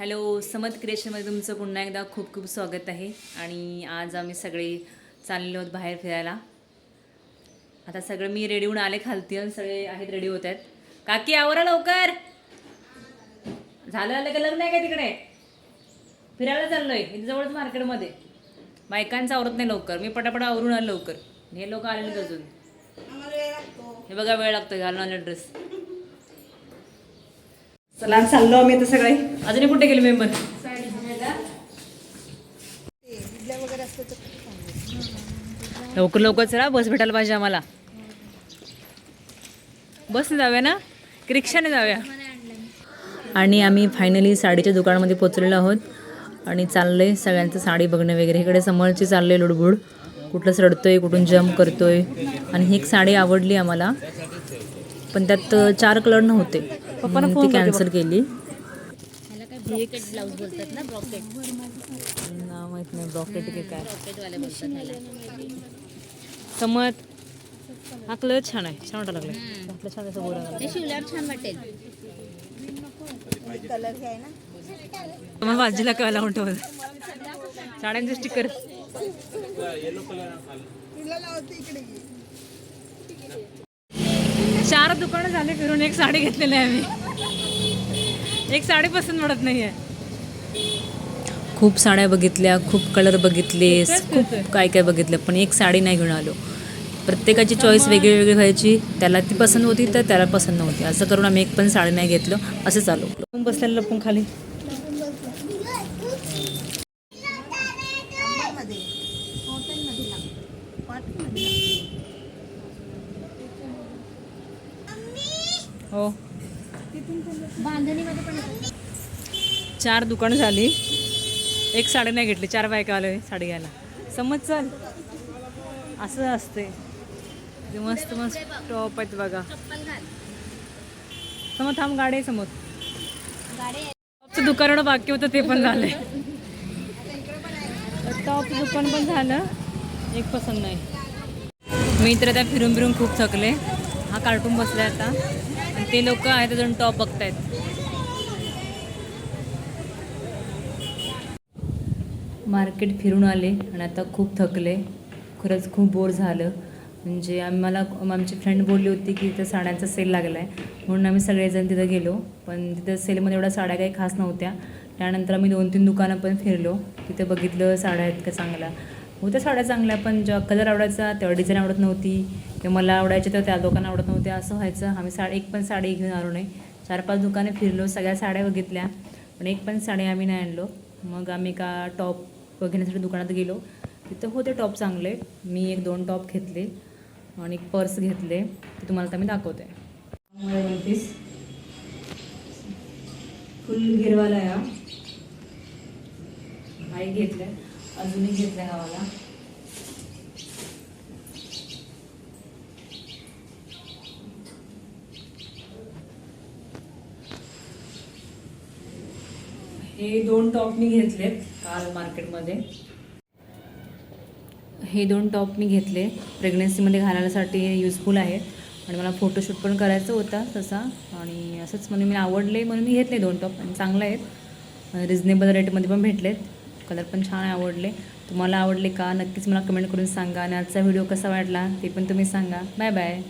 Hello समत क्रिएशनमध्ये तुमचं पुन्हा एकदा खूप खूप स्वागत आहे. आणि आज आम्ही सगळे चाललेलो आहोत बाहेर फिरायला. आता सगळं मी रेडी होऊन आले खालती आणि सगळे आहेत रेडी होत आहेत. काकी आवरा लवकर. झालं आलं का? लग्न आहे का तिकडे? फिरायला चाललोय इथे जवळच मार्केटमध्ये. बायकांचं आवरत नाही लवकर. मी पटापट आवरून आलं लवकर. हे लोक आले नाहीत अजून. हे बघा वेळ लागतो घालून आले ड्रेस चला चाललो आम्ही आता सगळे. अजूनही कुठे गेले मेंबर लवकर लवकर चला बस भेटायला पाहिजे आम्हाला. बसने जाऊया ना? की रिक्षाने जाऊया? आणि आम्ही फायनली साडीच्या दुकानामध्ये पोचलेलो आहोत. आणि चाललंय सगळ्यांचं साडी बघणं वगैरे. इकडे समोरची चाललंय लुडबुड. कुठलं रडतोय कुठून जम्प करतोय. आणि ही एक साडी आवडली आम्हाला. पण त्यात चार कलर नव्हते. म्हणून ती कॅन्सल केली. काय ब्लाऊज बोलतात ना ब्रॉकेट. नाव माहीत नाही ब्रॉकेट की काय. ब्रॉकेटवाले बोलतात समत हा कलर छान आहे छान वाटायला लागलं आपलं छान असं गोरा ते शिवल्यावर छान वाटेल. मग बाजूला कळायला म्हणतो साड्यांचे स्टिकर चार दुकानं झाले फिरून एक साडी घेतलेली आहे आम्ही. एक साडी पसंत पडत नाहीये. खूप साड्या बघितल्या खूप कलर बघितले खूप काय काय बघितलं पण एक साडी नाही घेऊन आलो. प्रत्येकाची चॉईस वेगळी वेगळी व्हायची त्याला ती पसंत होती तर त्याला पसंत नव्हती. असं करून आम्ही एक पण साडी नाही घेतलं असं चालू बसलेलं लपून खाली. हो. चार दुकानं झाली. एक साडी नाही घेतली. चार बायका आले साडी घ्यायला. समज चल. असं असते मस्त मस्त टॉप आहेत बघा. समोर थांब गाडी आहे समोर. टॉपचं दुकान बाकी होतं ते पण झालंय. टॉपचं दुकान पण झालं. एक पसंत नाही. मी तर आता फिरून फिरून खूप थकले. हा कार्टून बसलाय आता. ते लोक आहेत अजून टॉप बघतायत. मार्केट फिरून आले आणि आता खूप थकले. खरंच खूप बोर झालं. म्हणजे आम्हाला आमची फ्रेंड बोलली होती की तिथं साड्यांचा सेल लागला आहे म्हणून आम्ही सगळेजण तिथं गेलो. पण तिथं सेलमध्ये एवढ्या साड्या काही खास नव्हत्या. त्यानंतर आम्ही दोन तीन दुकानं पण फिरलो. तिथं बघितलं साड्या आहेत का चांगल्या. होत्या साड्या चांगल्या पण ज्या कलर आवडायचा तेव्हा डिझाईन आवडत नव्हती. किंवा मला आवडायच्या तेव्हा त्या लोकांना आवडत नव्हत्या. असं व्हायचं आम्ही साडी एक पण साडी घेऊन आलो नाही. चार पाच दुकाने फिरलो सगळ्या साड्या बघितल्या. पण एक पण साडी आम्ही नाही आणलो. मग आम्ही का टॉप घेण्यासाठी दुकानात गेलो. तिथं होते टॉप चांगले. मी एक दोन टॉप घेतले आणि एक पर्स घेतले. ते तुम्हाला आता मी दाखवते. फुल गिरवाला या आई एक अजूनही घेतलाय गावाला हे दोन टॉप मी घेतलेत काल मार्केटमध्ये. हे दोन टॉप मी घेतले. प्रेग्नन्सीमध्ये घालायसाठी युजफुल आहेत आणि मला फोटोशूट पण करायचं होता तसा. आणि असंच म्हणून मी आवडले म्हणून मी घेतले दोन टॉप. आणि चांगले आहेत. रिजनेबल रेटमध्ये पण भेटलेत. कलर पण छान आवडले. तुम्हाला आवडले का? नक्कीच मला कमेंट करून सांगा आणि आजचा व्हिडिओ कसा वाटला ते पण तुम्ही सांगा. Bye bye